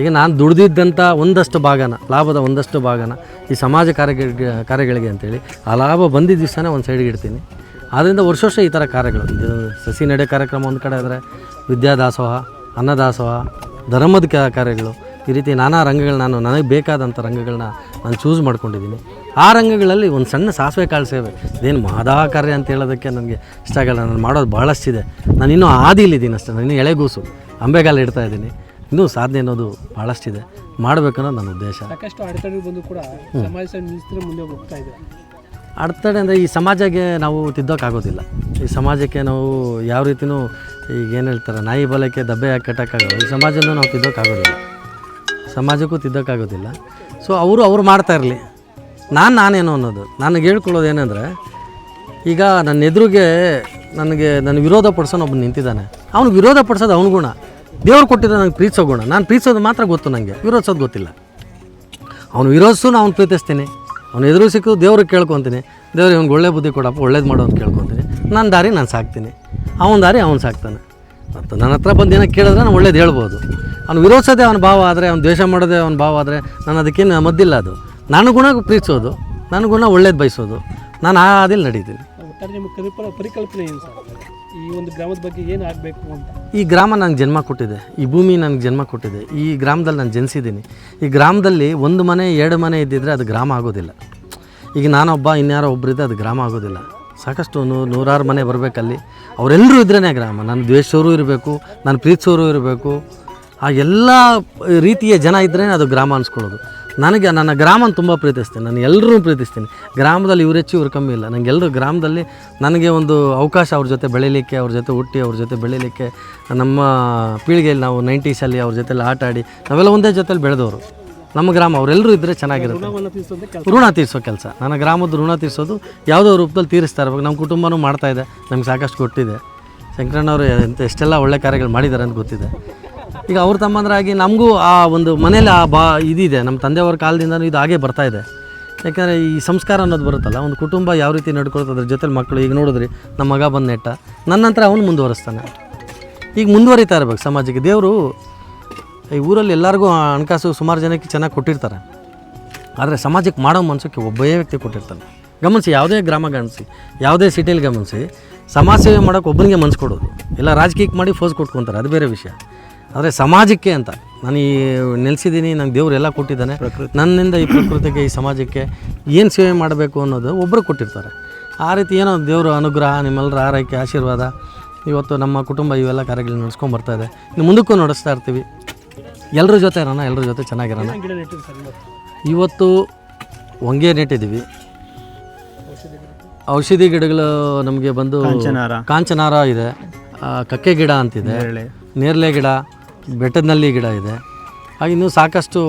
ಈಗ ನಾನು ದುಡ್ದಿದ್ದಂಥ ಒಂದಷ್ಟು ಭಾಗನ, ಲಾಭದ ಒಂದಷ್ಟು ಭಾಗನ ಈ ಸಮಾಜ ಕಾರ್ಯಗಳಿಗೆ ಕಾರ್ಯಗಳಿಗೆ ಅಂತೇಳಿ, ಆ ಲಾಭ ಬಂದಿದ್ದ ದಿವಸನೇ ಒಂದು ಸೈಡಿಗೆ ಇಡ್ತೀನಿ. ಆದ್ದರಿಂದ ವರ್ಷ ವರ್ಷ ಈ ಥರ ಕಾರ್ಯಗಳು. ಸಸಿ ನಡೆ ಕಾರ್ಯಕ್ರಮ ಒಂದು ಕಡೆ ಆದರೆ, ವಿದ್ಯಾದಾಸೋಹ, ಅನ್ನದಾಸೋಹ, ಧರ್ಮದ ಕಾರ್ಯಗಳು, ಈ ರೀತಿ ನಾನಾ ರಂಗಗಳು ನಾನು, ನನಗೆ ಬೇಕಾದಂಥ ರಂಗಗಳನ್ನ ನಾನು ಚೂಸ್ ಮಾಡ್ಕೊಂಡಿದ್ದೀನಿ. ಆ ರಂಗಗಳಲ್ಲಿ ಒಂದು ಸಣ್ಣ ಸಾಸಿವೆ ಕಾಳು ಸೇವೆ. ಇದೇನು ಮಾದಾಕಾರ್ಯ ಅಂತ ಹೇಳೋದಕ್ಕೆ ನನಗೆ ಇಷ್ಟ ಆಗಲ್ಲ. ನಾನು ಮಾಡೋದು ಭಾಳಷ್ಟಿದೆ ನಾನು ಇನ್ನೂ ಆದಿಲಿದ್ದೀನಿ ಅಷ್ಟೇ. ನಾನು ಇನ್ನೂ ಎಳೆಗೂಸು ಅಂಬೆಗಾಲ ಇಡ್ತಾ ಇದ್ದೀನಿ. ಇನ್ನೂ ಸಾಧನೆ ಅನ್ನೋದು ಭಾಳಷ್ಟಿದೆ ಮಾಡಬೇಕನ್ನೋದು ನನ್ನ ಉದ್ದೇಶ. ಸಾಕಷ್ಟು ಅಡೆತಡೆ ಬಂದು ಕೂಡ ಸಮಾಜ ಸೇವೆ ಮುಂದೆ ಹೋಗ್ತಾ ಇದೆ ಅಡೆತಡೆ ಅಂದರೆ ಈ ಸಮಾಜಕ್ಕೆ ನಾವು ತಿದ್ದೋಕ್ಕಾಗೋದಿಲ್ಲ. ಈ ಸಮಾಜಕ್ಕೆ ನಾವು ಯಾವ ರೀತಿಯೂ ಈಗ ಏನು ಹೇಳ್ತಾರೆ ನಾಯಿ ಬಲಕ್ಕೆ ದಬ್ಬೆ ಹಾಕಿ ಕಟ್ಟೋಕ್ಕಾಗಲ್ಲ. ಈ ಸಮಾಜನೂ ನಾವು ತಿದ್ದೋಕ್ಕಾಗೋದಿಲ್ಲ. ಸಮಾಜಕ್ಕೂ ತಿದ್ದೋಕ್ಕಾಗೋದಿಲ್ಲ. ಸೊ ಅವರು ಅವ್ರು ಮಾಡ್ತಾ ಇರಲಿ. ನಾನು ನಾನೇನು ಅನ್ನೋದು. ನನಗೆ ಹೇಳ್ಕೊಳ್ಳೋದು ಏನಂದರೆ, ಈಗ ನನ್ನ ಎದುರಿಗೆ ನನಗೆ ನನ್ನ ವಿರೋಧ ಪಡಿಸೋನು ಒಬ್ಬನು ನಿಂತಿದ್ದಾನೆ. ಅವ್ನು ವಿರೋಧ ಪಡಿಸೋದು ಅವ್ನ ಗುಣ. ದೇವ್ರು ಕೊಟ್ಟಿರೋ ನನಗೆ ಪ್ರೀತಿಸೋ ಗುಣ. ನಾನು ಪ್ರೀತಿಸೋದು ಮಾತ್ರ ಗೊತ್ತು ನನಗೆ ವಿರೋಧಿಸೋದು ಗೊತ್ತಿಲ್ಲ. ಅವನು ವಿರೋಧಿಸು ಅವ್ನು ಪ್ರೀತಿಸ್ತೀನಿ. ಅವ್ನು ಎದುರು ಸಿಕ್ಕು ದೇವ್ರಿಗೆ ಕೇಳ್ಕೊತೀನಿ. ದೇವ್ರಿಗೆ ಅವ್ನಿಗೆ ಒಳ್ಳೆ ಬುದ್ಧಿ ಕೊಡಪ್ಪ ಒಳ್ಳೇದು ಮಾಡೋ ಅಂತ ಕೇಳ್ಕೊತೀನಿ. ನನ್ನ ದಾರಿ ನಾನು ಸಾಕ್ತೀನಿ. ಅವನ ದಾರಿ ಅವ್ನು ಸಾಕ್ತಾನೆ. ಮತ್ತು ನನ್ನ ಹತ್ರ ಬಂದು ಏನೋ ಕೇಳಿದ್ರೆ ನಾನು ಒಳ್ಳೇದು ಹೇಳ್ಬೋದು. ಅವ್ನು ವಿರೋಧಿಸೋದೇ ಅವನ ಭಾವ ಆದರೆ, ಅವ್ನು ದ್ವೇಷ ಮಾಡೋದೇ ಅವನ ಭಾವ ಆದರೆ ನಾನು ಅದಕ್ಕೇನು ಮದ್ದಿಲ್ಲ ಅದು. ನನ್ನ ಗುಣ ಪ್ರೀತಿಸೋದು ನನ್ನ ಗುಣ ಒಳ್ಳೇದು ಬಯಸೋದು ನಾನು ಆ ಅದಿಲ್ಲಿ ನಡೀತೀನಿ. ಒಟ್ಟಾರೆ ನಿಮ್ಮ ಕಲ್ಪನೆ ಪರಿಕಲ್ಪನೆ ಏನು ಸರ್? ಈ ಒಂದು ಗ್ರಾಮದ ಬಗ್ಗೆ ಏನು ಆಗಬೇಕು ಅಂತ? ಈ ಗ್ರಾಮ ನನಗೆ ಜನ್ಮ ಕೊಟ್ಟಿದೆ ಈ ಭೂಮಿ ನನಗೆ ಜನ್ಮ ಕೊಟ್ಟಿದೆ ಈ ಗ್ರಾಮದಲ್ಲಿ ನಾನು ಜನಿಸಿದ್ದೀನಿ. ಈ ಗ್ರಾಮದಲ್ಲಿ ಒಂದು ಮನೆ ಎರಡು ಮನೆ ಇದ್ದಿದ್ರೆ ಅದು ಗ್ರಾಮ ಆಗೋದಿಲ್ಲ. ಈಗ ನಾನೊಬ್ಬ ಇನ್ಯಾರೋ ಒಬ್ಬರಿದ್ದರೆ ಅದು ಗ್ರಾಮ ಆಗೋದಿಲ್ಲ. ಸಾಕಷ್ಟು ನೂ ನೂರಾರು ಮನೆ ಬರಬೇಕಲ್ಲಿ. ಅವರೆಲ್ಲರೂ ಇದ್ರೇ ಗ್ರಾಮ. ನಾನು ದ್ವೇಷೋರು ಇರಬೇಕು ನಾನು ಪ್ರೀತಿಸೋರು ಇರಬೇಕು. ಆ ಎಲ್ಲ ರೀತಿಯ ಜನ ಇದ್ರೇ ಅದು ಗ್ರಾಮ ಅನ್ಸ್ಕೊಳ್ಳೋದು. ನನಗೆ ನನ್ನ ಗ್ರಾಮನ ತುಂಬ ಪ್ರೀತಿಸ್ತೀನಿ, ನಾನು ಎಲ್ಲರೂ ಪ್ರೀತಿಸ್ತೀನಿ. ಗ್ರಾಮದಲ್ಲಿ ಇವ್ರು ಹೆಚ್ಚು, ಇವ್ರು ಕಮ್ಮಿ ಇಲ್ಲ. ನನಗೆ ಎಲ್ಲರೂ ಗ್ರಾಮದಲ್ಲಿ ನನಗೆ ಒಂದು ಅವಕಾಶ ಅವ್ರ ಜೊತೆ ಬೆಳೀಲಿಕ್ಕೆ, ಅವ್ರ ಜೊತೆ ಹುಟ್ಟಿ, ಅವ್ರ ಜೊತೆ ಬೆಳೀಲಿಕ್ಕೆ, ನಮ್ಮ ಪೀಳಿಗೆಯಲ್ಲಿ ನಾವು ನೈಂಟೀಸಲ್ಲಿ ಅವ್ರ ಜೊತೆಲಿ ಆಟ ಆಡಿ, ನಾವೆಲ್ಲ ಒಂದೇ ಜೊತೆಲಿ ಬೆಳೆದವರು. ನಮ್ಮ ಗ್ರಾಮ ಅವರೆಲ್ಲರೂ ಇದ್ದರೆ ಚೆನ್ನಾಗಿರುತ್ತೆ. ಋಣ ತೀರಿಸೋ ಕೆಲಸ. ನನ್ನ ಗ್ರಾಮದ ಋಣ ತೀರಿಸೋದು ಯಾವುದೋ ರೂಪದಲ್ಲಿ ತೀರಿಸ್ತಾ ಇರ್ಬೇಕು. ನಮ್ಮ ಕುಟುಂಬನೂ ಮಾಡ್ತಾ ಇದೆ. ನಮ್ಗೆ ಸಾಕಷ್ಟು ಕೊಟ್ಟಿದೆ. ಶಂಕರಣ್ಣವರು ಎಂತ ಎಷ್ಟೆಲ್ಲ ಒಳ್ಳೆ ಕಾರ್ಯಗಳು ಮಾಡಿದ್ದಾರೆ ಅಂತ ಗೊತ್ತಿದೆ. ಈಗ ಅವ್ರ ತಮ್ಮಂದ್ರಾಗಿ ನಮಗೂ ಆ ಒಂದು ಮನೇಲಿ ಆ ಬಾ ಇದಿದೆ. ನಮ್ಮ ತಂದೆಯವ್ರ ಕಾಲದಿಂದ ಇದು ಹಾಗೆ ಬರ್ತಾ ಇದೆ. ಯಾಕಂದರೆ ಈ ಸಂಸ್ಕಾರ ಅನ್ನೋದು ಬರುತ್ತಲ್ಲ, ಒಂದು ಕುಟುಂಬ ಯಾವ ರೀತಿ ನಡ್ಕೊಳ್ತದೆ ಅದ್ರ ಜೊತೆಲಿ ಮಕ್ಕಳು ಈಗ ನೋಡಿದ್ರಿ ನಮ್ಮ ಮಗ ಬಂದು ನೆಟ್ಟ ನನ್ನ ನಂತರ ಅವನು ಮುಂದುವರಿಸ್ತಾನೆ. ಈಗ ಮುಂದುವರಿತಾ ಇರ್ಬೇಕು ಸಮಾಜಕ್ಕೆ. ದೇವರು ಈ ಊರಲ್ಲಿ ಎಲ್ಲರಿಗೂ ಹಣಕಾಸು ಸುಮಾರು ಜನಕ್ಕೆ ಚೆನ್ನಾಗಿ ಕೊಟ್ಟಿರ್ತಾರೆ. ಆದರೆ ಸಮಾಜಕ್ಕೆ ಮಾಡೋ ಮನಸ್ಸಕ್ಕೆ ಒಬ್ಬೇ ವ್ಯಕ್ತಿ ಕೊಟ್ಟಿರ್ತಾನೆ. ಗಮನಿಸಿ, ಯಾವುದೇ ಗ್ರಾಮ ಗಮನಿಸಿ, ಯಾವುದೇ ಸಿಟಿಯಲ್ಲಿ ಗಮನಿಸಿ, ಸಮಾಜ ಸೇವೆ ಮಾಡೋಕ್ಕೆ ಒಬ್ಬನಿಗೆ ಮನಸ್ಸು ಕೊಡೋದು. ಇಲ್ಲ ರಾಜಕೀಯಕ್ಕೆ ಮಾಡಿ ಫೋಸ್ ಕೊಟ್ಕೊತಾರೆ, ಅದು ಬೇರೆ ವಿಷಯ. ಆದರೆ ಸಮಾಜಕ್ಕೆ ಅಂತ. ನಾನು ಈ ನೆಲೆಸಿದ್ದೀನಿ ನಂಗೆ ದೇವ್ರು ಎಲ್ಲ ಕೊಟ್ಟಿದ್ದಾನೆ. ನನ್ನಿಂದ ಈ ಪ್ರಕೃತಿಗೆ ಈ ಸಮಾಜಕ್ಕೆ ಏನು ಸೇವೆ ಮಾಡಬೇಕು ಅನ್ನೋದು ಒಬ್ಬರು ಕೊಟ್ಟಿರ್ತಾರೆ. ಆ ರೀತಿ ಏನೋ ದೇವರ ಅನುಗ್ರಹ ನಿಮ್ಮೆಲ್ಲರ ಆರೈಕೆ ಆಶೀರ್ವಾದ ಇವತ್ತು ನಮ್ಮ ಕುಟುಂಬ ಇವೆಲ್ಲ ಕಾರ್ಯಗಳನ್ನ ನಡೆಸ್ಕೊಂಡು ಬರ್ತಾ ಇದೆ. ಇನ್ನು ಮುಂದಕ್ಕೂ ನಡೆಸ್ತಾ ಇರ್ತೀವಿ. ಎಲ್ಲರ ಜೊತೆ ಇರೋಣ ಎಲ್ಲರ ಜೊತೆ ಚೆನ್ನಾಗಿರೋಣ ಇವತ್ತು. ಹೊಂಗೆ ನೆಟ್ಟಿದ್ದೀವಿ. ಔಷಧಿ ಗಿಡಗಳು ನಮಗೆ ಬಂದು ಕಾಂಚನಾರ. ಇದೆ. ಕಕ್ಕೆ ಗಿಡ ಅಂತಿದೆ. ನೇರಳೆ ಗಿಡ ಬೆಟ್ಟದಲ್ಲಿ ಗಿಡ ಇದೆ. ಹಾಗೆ ಇನ್ನೂ ಸಾಕಷ್ಟು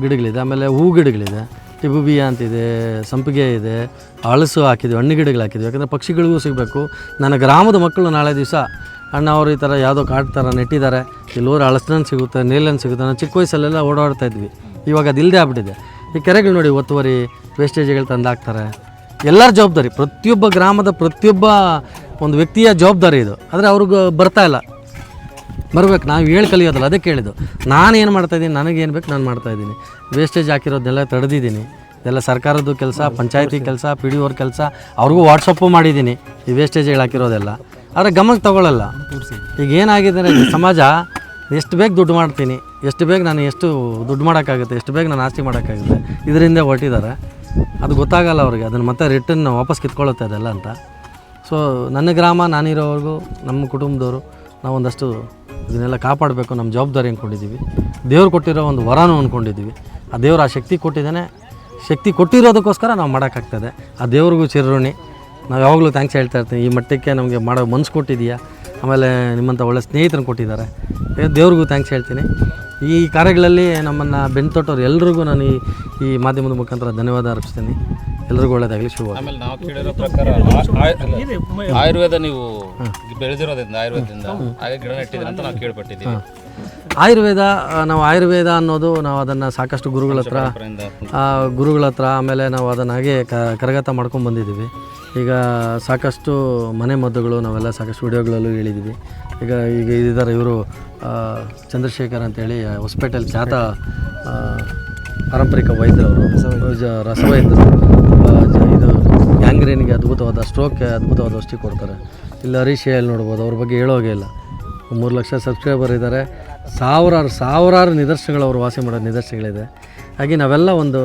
ಗಿಡಗಳಿದೆ. ಆಮೇಲೆ ಹೂ ಗಿಡಗಳಿದೆ. ಟಿಬುಬಿಯ ಅಂತಿದೆ, ಸಂಪಿಗೆ ಇದೆ, ಹಳಸು ಹಾಕಿದ್ವಿ, ಹಣ್ಣು ಗಿಡಗಳು ಹಾಕಿದ್ವಿ. ಯಾಕಂದರೆ ಪಕ್ಷಿಗಳಿಗೂ ಸಿಗಬೇಕು. ನನ್ನ ಗ್ರಾಮದ ಮಕ್ಕಳು ನಾಳೆ ದಿವಸ ಅಣ್ಣ ಅವರು ಈ ಥರ ಯಾವುದೋ ಕಾಡು ಥರ ನೆಟ್ಟಿದ್ದಾರೆ. ಇಲ್ಲೂರು ಹಳಸಿನ ಸಿಗುತ್ತೆ, ನೀಲನ್ ಸಿಗುತ್ತೆ. ನಾನು ಚಿಕ್ಕ ವಯಸ್ಸಲ್ಲೆಲ್ಲ ಓಡಾಡ್ತಾ ಇದ್ವಿ. ಇವಾಗ ಅದು ಇಲ್ಲದೆ ಆಗ್ಬಿಟ್ಟಿದೆ. ಈ ಕೆರೆಗಳು ನೋಡಿ ಒತ್ತುವರಿ ವೇಸ್ಟೇಜ್ಗಳು ತಂದು ಹಾಕ್ತಾರೆ. ಎಲ್ಲರ ಜವಾಬ್ದಾರಿ. ಪ್ರತಿಯೊಬ್ಬ ಗ್ರಾಮದ ಪ್ರತಿಯೊಬ್ಬ ಒಂದು ವ್ಯಕ್ತಿಯ ಜವಾಬ್ದಾರಿ ಇದು. ಆದರೆ ಅವ್ರಿಗೆ ಬರ್ತಾ ಇಲ್ಲ. ಬರ್ಬೇಕು. ನಾವು ಹೇಳಿ ಕಲಿಯೋದಲ್ಲ ಅದಕ್ಕೆ ಹೇಳಿದ್ದು ನಾನು ಏನು ಮಾಡ್ತಾಯಿದ್ದೀನಿ ನನಗೇನು ಬೇಕು ನಾನು ಮಾಡ್ತಾಯಿದ್ದೀನಿ ವೇಸ್ಟೇಜ್ ಹಾಕಿರೋದನ್ನೆಲ್ಲ ತಡೆದಿದ್ದೀನಿ. ಇದೆಲ್ಲ ಸರ್ಕಾರದ್ದು ಕೆಲಸ, ಪಂಚಾಯತಿ ಕೆಲಸ ಪಿ ಡಿ ಓರ್ ಕೆಲಸ, ಅವ್ರಿಗೂ ವಾಟ್ಸಪ್ಪು ಮಾಡಿದ್ದೀನಿ ಈ ವೇಸ್ಟೇಜ್ಗಳು ಹಾಕಿರೋದೆಲ್ಲ. ಆದರೆ ಗಮನಕ್ಕೆ ತಗೊಳ್ಳಲ್ಲ ಈಗ ಏನಾಗಿದೆ ಅಂದರೆ, ಸಮಾಜ, ಎಷ್ಟು ಬೇಗ ದುಡ್ಡು ಮಾಡ್ತೀನಿ, ಎಷ್ಟು ಬೇಗ ನಾನು ಎಷ್ಟು ದುಡ್ಡು ಮಾಡೋಕ್ಕಾಗುತ್ತೆ, ಎಷ್ಟು ಬೇಗ ನಾನು ಆಸ್ತಿ ಮಾಡೋಕ್ಕಾಗುತ್ತೆ, ಇದರಿಂದ ಹೊರಟಿದ್ದಾರೆ ಅದು ಗೊತ್ತಾಗಲ್ಲ ಅವ್ರಿಗೆ, ಅದನ್ನು ಮತ್ತೆ ರಿಟರ್ನ್ ವಾಪಸ್ ಕಿತ್ಕೊಳ್ಳುತ್ತೆ ಅದೆಲ್ಲ ಅಂತ. ಸೊ ನನ್ನ ಗ್ರಾಮ, ನಾನಿರೋವರೆಗೂ, ನಮ್ಮ ಕುಟುಂಬದವರು ನಾವು ಒಂದಷ್ಟು ಇದನ್ನೆಲ್ಲ ಕಾಪಾಡಬೇಕು, ನಮ್ಮ ಜವಾಬ್ದಾರಿ ಅಂದ್ಕೊಂಡಿದ್ದೀವಿ ದೇವ್ರು ಕೊಟ್ಟಿರೋ ಒಂದು ವರನೂ ಅಂದ್ಕೊಂಡಿದ್ದೀವಿ ಆ ದೇವ್ರು ಆ ಶಕ್ತಿ ಕೊಟ್ಟಿದ್ದಾನೆ. ಶಕ್ತಿ ಕೊಟ್ಟಿರೋದಕ್ಕೋಸ್ಕರ ನಾವು ಮಾಡೋಕ್ಕಾಗ್ತದೆ. ಆ ದೇವ್ರಿಗೂ ಚಿರೋಣಿ ನಾವು ಯಾವಾಗಲೂ ಥ್ಯಾಂಕ್ಸ್ ಹೇಳ್ತಾ ಇರ್ತೀನಿ. ಈ ಮಟ್ಟಕ್ಕೆ ನಮಗೆ ಮಾಡೋ ಮನ್ಸು ಕೊಟ್ಟಿದೆಯಾ ಆಮೇಲೆ ನಿಮ್ಮಂಥ ಒಳ್ಳೆ ಸ್ನೇಹಿತರನ್ನು ಕೊಟ್ಟಿದ್ದಾರೆ. ದೇವ್ರಿಗೂ ಥ್ಯಾಂಕ್ಸ್ ಹೇಳ್ತೀನಿ. ಈ ಕಾರ್ಯಗಳಲ್ಲಿ ನಮ್ಮನ್ನು ಬೆಂತೊಟ್ಟವ್ರು ಎಲ್ರಿಗೂ ನಾನು ಈ ಈ ಮಾಧ್ಯಮದ ಮುಖಾಂತರ ಧನ್ಯವಾದ ಅರ್ಪಿಸ್ತೀನಿ. ಎಲ್ರಿಗೂ ಒಳ್ಳೇದಾಗಲಿ ಶುಭ ಆಮೇಲೆ ನಾವು ಕೇಳಿರೋ ಪ್ರಕಾರ ಆಯುರ್ವೇದ ನೀವು ಬೆಳೆದಿರೋದ್ರಿಂದ ಆಯುರ್ವೇದದಿಂದ ಹಾಗೆ ಗಿಡ ನೆಟ್ಟಿದ್ರೆ ಅಂತ ನಾವು ಕೇಳ್ಪಟ್ಟಿದ್ದೀವಿ. ಆಯುರ್ವೇದ ನಾವು ಆಯುರ್ವೇದ ಅನ್ನೋದು ನಾವು ಅದನ್ನು ಸಾಕಷ್ಟು ಗುರುಗಳ ಹತ್ರ ಗುರುಗಳ ಹತ್ರ ಆಮೇಲೆ ನಾವು ಅದನ್ನು ಹಾಗೆ ಕರಗತ ಮಾಡ್ಕೊಂಡು ಬಂದಿದ್ದೀವಿ. ಈಗ ಸಾಕಷ್ಟು ಮನೆ ಮದ್ದುಗಳು ನಾವೆಲ್ಲ ಸಾಕಷ್ಟು ವಿಡಿಯೋಗಳಲ್ಲೂ ಹೇಳಿದ್ದೀವಿ. ಈಗ ಈಗ ಇದ್ದಾರೆ ಇವರು ಚಂದ್ರಶೇಖರ್ ಅಂತೇಳಿ ಹೊಸ್ಪೇಟೆಲ್ ಖ್ಯಾತ ಪಾರಂಪರಿಕ ವೈದ್ಯರವರು. ರಸವೈದ್ಯರು ಇದು ಗ್ಯಾಂಗ್ರೇನ್ಗೆ ಅದ್ಭುತವಾದ ಸ್ಟ್ರೋಕ್ಗೆ ಅದ್ಭುತವಾದ ಔಷಧಿ ಕೊಡ್ತಾರೆ. ಇಲ್ಲಿ ಹರೀಶ್ ಹೇಳಿ ನೋಡ್ಬೋದು ಅವ್ರ ಬಗ್ಗೆ ಹೇಳೋಗೇ ಇಲ್ಲ. ಮೂರು ಲಕ್ಷ ಸಬ್ಸ್ಕ್ರೈಬರ್ ಇದ್ದಾರೆ. ಸಾವಿರಾರು ಸಾವಿರಾರು ನಿದರ್ಶನಗಳು ಅವರು ವಾಸಿ ಮಾಡೋ ನಿದರ್ಶನಗಳಿದೆ. ಹಾಗೆ ನಾವೆಲ್ಲ ಒಂದು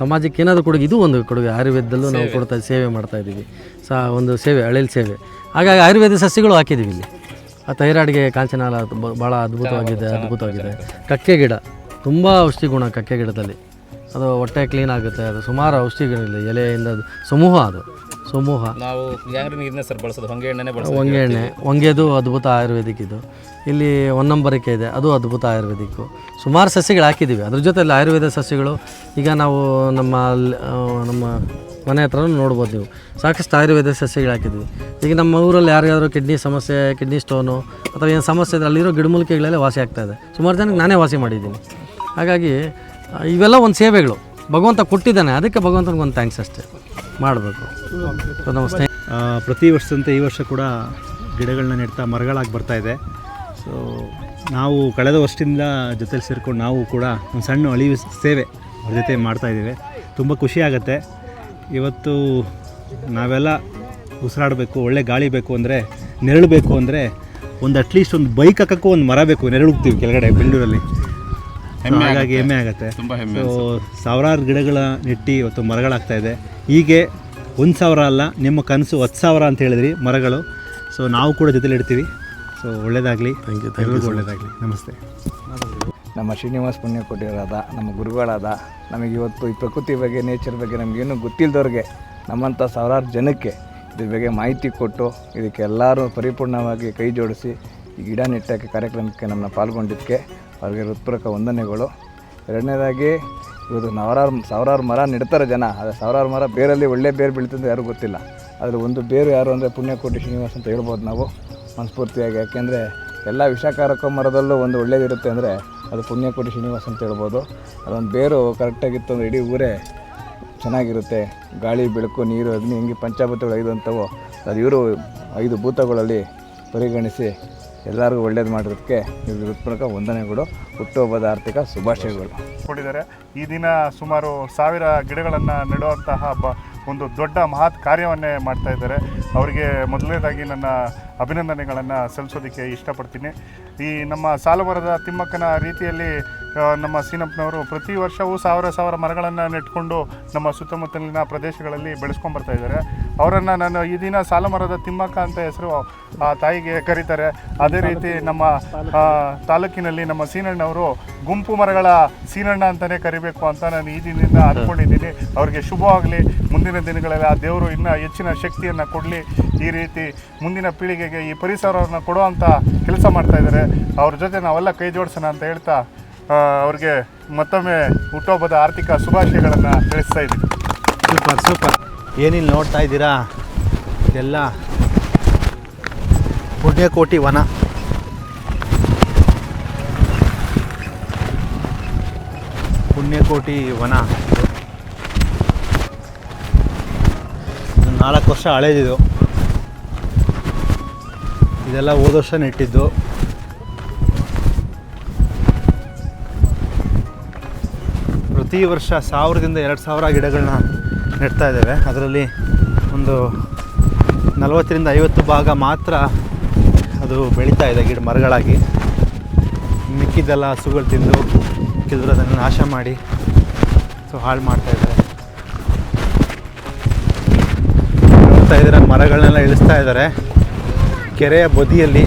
ಸಮಾಜಕ್ಕೆ ಏನಾದರೂ ಕೊಡುಗೆ ಇದು ಒಂದು ಕೊಡುಗೆ. ಆಯುರ್ವೇದದಲ್ಲೂ ನಾವು ಕೊಡ್ತಾ ಸೇವೆ ಮಾಡ್ತಾ ಇದ್ದೀವಿ. ಸಾ ಒಂದು ಸೇವೆ ಹಳೇಲಿ ಸೇವೆ. ಹಾಗಾಗಿ ಆಯುರ್ವೇದ ಸಸ್ಯಗಳು ಹಾಕಿದ್ದೀವಿ ಇಲ್ಲಿ. ಆ ಥೈರಾಯ್ಡ್ಗೆ ಕಾಂಚನಾಲ ಭಾಳ ಅದ್ಭುತವಾಗಿದೆ ಅದ್ಭುತವಾಗಿದೆ. ಕಕ್ಕೆ ಗಿಡ ತುಂಬ ಔಷಧಿ ಗುಣ ಕಕ್ಕೆ ಗಿಡದಲ್ಲಿ. ಅದು ಹೊಟ್ಟೆ ಕ್ಲೀನ್ ಆಗುತ್ತೆ ಅದು ಸುಮಾರು ಔಷಧಿಗಳಿದೆ ಎಲೆಯಿಂದ ಸಮೂಹ ಅದು. ಸಮೂಹ. ನಾವು ಯಾರು ಇದನ್ನೇ ಸರ್ ಬಳಸೋದು? ಹೊಂಗೆ ಎಣ್ಣೆನೇ ಬಳಸೋದು ಹೊಂಗೆ ಎಣ್ಣೆ. ಹೊಂಗೆದು ಅದ್ಭುತ ಆಯುರ್ವೇದಿಕ್ ಇದು. ಇಲ್ಲಿ ಒನ್ನಂಬರಿಕೆ ಇದೆ. ಅದು ಅದ್ಭುತ ಆಯುರ್ವೇದಿಕ್ಕು ಸುಮಾರು ಸಸ್ಯಗಳು ಹಾಕಿದ್ದೀವಿ ಅದ್ರ ಜೊತೆಲಿ ಆಯುರ್ವೇದ ಸಸ್ಯಗಳು ಈಗ ನಾವು ನಮ್ಮ ನಮ್ಮ ಮನೆ ಹತ್ರನೂ ನೋಡ್ಬೋದು ನೀವು. ಸಾಕಷ್ಟು ಆಯುರ್ವೇದ ಸಸ್ಯಗಳು ಹಾಕಿದ್ವಿ. ಈಗ ನಮ್ಮ ಊರಲ್ಲಿ ಯಾರಿಗಾದರೂ ಕಿಡ್ನಿ ಸಮಸ್ಯೆ ಕಿಡ್ನಿ ಸ್ಟೋನು ಅಥವಾ ಏನು ಸಮಸ್ಯೆ ಇದ್ರೆ ಅಲ್ಲಿರೋ ಗಿಡಮೂಲಿಕೆಗಳಲ್ಲೇ ವಾಸಿ ಆಗ್ತಾ ಇದೆ. ಸುಮಾರು ಜನಕ್ಕೆ ನಾನೇ ವಾಸಿ ಮಾಡಿದ್ದೀನಿ. ಹಾಗಾಗಿ ಇವೆಲ್ಲ ಒಂದು ಸೇವೆಗಳು. ಭಗವಂತ ಕೊಟ್ಟಿದ್ದಾನೆ. ಅದಕ್ಕೆ ಭಗವಂತನಿಗೆ ಒಂದು ಥ್ಯಾಂಕ್ಸ್ ಅಷ್ಟೇ. ಮಾಡಬೇಕು. ಸೊ ನಮ್ಮ ಪ್ರತಿ ವರ್ಷದಂತೆ ಈ ವರ್ಷ ಕೂಡ ಗಿಡಗಳನ್ನ ನೆಡ್ತಾ ಮರಗಳಾಗಿ ಬರ್ತಾ ಇದೆ. ಸೊ ನಾವು ಕಳೆದ ವರ್ಷದಿಂದ ಜೊತೆಲಿ ಸೇರಿಕೊಂಡು ನಾವು ಕೂಡ ಒಂದು ಸಣ್ಣ ಅಳಿವು ಸೇವೆ ಅವ್ರ ಜೊತೆ ಮಾಡ್ತಾ ಇದ್ದೀವಿ. ತುಂಬ ಖುಷಿ ಆಗುತ್ತೆ. ಇವತ್ತು ನಾವೆಲ್ಲ ಉಸಿರಾಡಬೇಕು ಒಳ್ಳೆ ಗಾಳಿ ಬೇಕು ಅಂದರೆ ನೆರಳು ಬೇಕು ಅಂದರೆ ಒಂದು ಅಟ್ಲೀಸ್ಟ್ ಒಂದು ಬೈಕ್ ಹಾಕೋಕ್ಕೂ ಒಂದು ಮರ ಬೇಕು ನೆರಳುಗ್ತೀವಿ ಕೆಳಗಡೆ ಬೆಂಗಳೂರಲ್ಲಿ. ಹಾಗಾಗಿ ಹೆಮ್ಮೆ ಆಗುತ್ತೆ. ತುಂಬ ಹೆಮ್ಮೆ ಸೊ ಸಾವಿರಾರು ಗಿಡಗಳ ನೆಟ್ಟಿ ಇವತ್ತು ಮರಗಳಾಗ್ತಾ ಇದೆ. ಹೀಗೆ ಒಂದು ಸಾವಿರ ಅಲ್ಲ ನಿಮ್ಮ ಕನಸು ಹತ್ತು ಸಾವಿರ ಅಂತ ಹೇಳಿದ್ರಿ ಮರಗಳು. ಸೊ ನಾವು ಕೂಡ ಜೊತೆಲಿ ಇಡ್ತೀವಿ. ಸೊ ಒಳ್ಳೇದಾಗಲಿ. ಥ್ಯಾಂಕ್ ಯು ಎಲ್ಲರಿಗೂ ಒಳ್ಳೇದಾಗಲಿ. ನಮಸ್ತೆ. ನಮ್ಮ ಶ್ರೀನಿವಾಸ್ ಪುಣ್ಯಕೋಟಿಯವರಾದ ನಮ್ಮ ಗುರುಗಳಾದ ನಮಗೆ ಇವತ್ತು ಈ ಪ್ರಕೃತಿ ಬಗ್ಗೆ ನೇಚರ್ ಬಗ್ಗೆ ನಮಗೇನು ಗೊತ್ತಿಲ್ಲದವ್ರಿಗೆ ನಮ್ಮಂಥ ಸಾವಿರಾರು ಜನಕ್ಕೆ ಇದ್ರ ಬಗ್ಗೆ ಮಾಹಿತಿ ಕೊಟ್ಟು ಇದಕ್ಕೆಲ್ಲರೂ ಪರಿಪೂರ್ಣವಾಗಿ ಕೈ ಜೋಡಿಸಿ ಈ ಗಿಡ ನೆಟ್ಟಕ್ಕೆ ಕಾರ್ಯಕ್ರಮಕ್ಕೆ ನಮ್ಮನ್ನ ಪಾಲ್ಗೊಂಡಿದ್ದಕ್ಕೆ ಅವ್ರಿಗೆ ಹೃತ್ಪೂರ್ವಕ ವಂದನೆಗಳು. ಎರಡನೇದಾಗಿ ಇವತ್ತು ನವರಾರು ಸಾವಿರಾರು ಮರ ನೆಡ್ತಾರೆ ಜನ. ಆದರೆ ಸಾವಿರಾರು ಮರ ಬೇರಲ್ಲಿ ಒಳ್ಳೆ ಬೇರು ಬೀಳ್ತದೆ ಯಾರಿಗೂ ಗೊತ್ತಿಲ್ಲ. ಆದರೆ ಒಂದು ಬೇರು ಯಾರು ಅಂದರೆ ಪುಣ್ಯಕೋಟಿ ಶ್ರೀನಿವಾಸ ಅಂತ ಹೇಳ್ಬೋದು ನಾವು ಮನಸ್ಫೂರ್ತಿಯಾಗಿ. ಯಾಕೆಂದರೆ ಎಲ್ಲ ವಿಷಕಾರಕ ಮರದಲ್ಲೂ ಒಂದು ಒಳ್ಳೇದಿರುತ್ತೆ ಅಂದರೆ ಅದು ಪುಣ್ಯಕೋಟಿ ಶ್ರೀನಿವಾಸ ಅಂತ ಹೇಳ್ಬೋದು. ಅದೊಂದು ಬೇರು ಕರೆಕ್ಟಾಗಿತ್ತು ಅಂದರೆ ಇಡೀ ಊರೇ ಚೆನ್ನಾಗಿರುತ್ತೆ. ಗಾಳಿ, ಬೆಳಕು, ನೀರು, ಅಗ್ನಿ ಹಿಂಗೆ ಪಂಚಾಭೂತಗಳು ಐದು ಅಂತವೋ ಅದು ಇವರು ಐದು ಭೂತಗಳಲ್ಲಿ ಪರಿಗಣಿಸಿ ಎಲ್ಲರಿಗೂ ಒಳ್ಳೇದು ಮಾಡೋದಕ್ಕೆ ಇವ್ರ ಹೃತ್ಪೂರ್ವಕ ವಂದನೆಗಳು. ಹುಟ್ಟುಹಬ್ಬದ ಆರ್ಥಿಕ ಶುಭಾಶಯಗಳು. ಕೊಟ್ಟಿದ್ದಾರೆ. ಈ ದಿನ ಸುಮಾರು ಸಾವಿರ ಗಿಡಗಳನ್ನು ನೆಡುವಂತಹ ಬ ಒಂದು ದೊಡ್ಡ ಮಹತ್ ಕಾರ್ಯವನ್ನೇ ಮಾಡ್ತಾ ಇದ್ದಾರೆ. ಅವರಿಗೆ ಮೊದಲನೇದಾಗಿ ನನ್ನ ಅಭಿನಂದನೆಗಳನ್ನು ಸಲ್ಲಿಸೋದಕ್ಕೆ ಇಷ್ಟಪಡ್ತೀನಿ. ಈ ನಮ್ಮ ಸಾಲುಮರದ ತಿಮ್ಮಕ್ಕನ ರೀತಿಯಲ್ಲಿ ನಮ್ಮ ಸೀನಪ್ಪನವರು ಪ್ರತಿ ವರ್ಷವೂ ಸಾವಿರ ಸಾವಿರ ಮರಗಳನ್ನು ನೆಟ್ಕೊಂಡು ನಮ್ಮ ಸುತ್ತಮುತ್ತಲಿನ ಪ್ರದೇಶಗಳಲ್ಲಿ ಬೆಳೆಸ್ಕೊಂಡು ಬರ್ತಾ ಇದ್ದಾರೆ. ಅವರನ್ನು ನಾನು ಈ ದಿನ ಸಾಲುಮರದ ತಿಮ್ಮಕ್ಕ ಅಂತ ಹೆಸರು ಆ ತಾಯಿಗೆ ಕರೀತಾರೆ. ಅದೇ ರೀತಿ ನಮ್ಮ ತಾಲೂಕಿನಲ್ಲಿ ನಮ್ಮ ಸೀನಣ್ಣವರು ಗುಂಪು ಮರಗಳ ಸೀನಣ್ಣ ಅಂತಲೇ ಕರಿಬೇಕು ಅಂತ ನಾನು ಈ ದಿನದಿಂದ ಅಂದ್ಕೊಂಡಿದ್ದೀನಿ ಅವರಿಗೆ ಶುಭವಾಗಲಿ. ಮುಂದಿನ ದಿನಗಳಲ್ಲಿ ಆ ದೇವರು ಇನ್ನೂ ಹೆಚ್ಚಿನ ಶಕ್ತಿಯನ್ನು ಕೊಡಲಿ. ಈ ರೀತಿ ಮುಂದಿನ ಪೀಳಿಗೆಗೆ ಈ ಪರಿಸರವನ್ನು ಕೊಡುವಂಥ ಕೆಲಸ ಮಾಡ್ತಾ ಇದ್ದಾರೆ. ಅವ್ರ ಜೊತೆ ನಾವೆಲ್ಲ ಕೈ ಜೋಡಿಸೋಣ ಅಂತ ಹೇಳ್ತಾ ಅವ್ರಿಗೆ ಮತ್ತೊಮ್ಮೆ ಹುಟ್ಟುಹಬ್ಬದ ಆರ್ಥಿಕ ಶುಭಾಶಯಗಳನ್ನು ತಿಳಿಸ್ತಾ ಇದ್ದೀನಿ. Super super. ಏನಿಲ್ಲ ನೋಡ್ತಾ ಇದ್ದೀರಾ? ಇದೆಲ್ಲ ಪುಣ್ಯಕೋಟಿ ವನ. ಪುಣ್ಯಕೋಟಿ ವನ. ನಾಲ್ಕು ವರ್ಷ ಹಳೇದಿದು. ಇದೆಲ್ಲ ಹೋದ ವರ್ಷ ನೆಟ್ಟಿದ್ದು ಪ್ರತಿ ವರ್ಷ ಸಾವಿರದಿಂದ ಎರಡು ಸಾವಿರ ಗಿಡಗಳನ್ನ ನೆಡ್ತಾ ಇದ್ದೇವೆ. ಅದರಲ್ಲಿ ಒಂದು ನಲವತ್ತರಿಂದ ಐವತ್ತು ಭಾಗ ಮಾತ್ರ ಅದು ಬೆಳೀತಾ ಇದೆ ಗಿಡ ಮರಗಳಾಗಿ. ಮಿಕ್ಕಿದ್ದೆಲ್ಲ ಹಸುಗಳು ತಿಂದು ಕೆಲವರು ಅದನ್ನು ನಾಶ ಮಾಡಿ ಸೊ, ಹಾಳು ಮಾಡ್ತಾ ಇದ್ದಾರೆ. ನೋಡ್ತಾ ಇದ್ದಾರೆ, ಮರಗಳನ್ನೆಲ್ಲ ಇಳಿಸ್ತಾ ಇದ್ದಾರೆ. ಕೆರೆಯ ಬದಿಯಲ್ಲಿ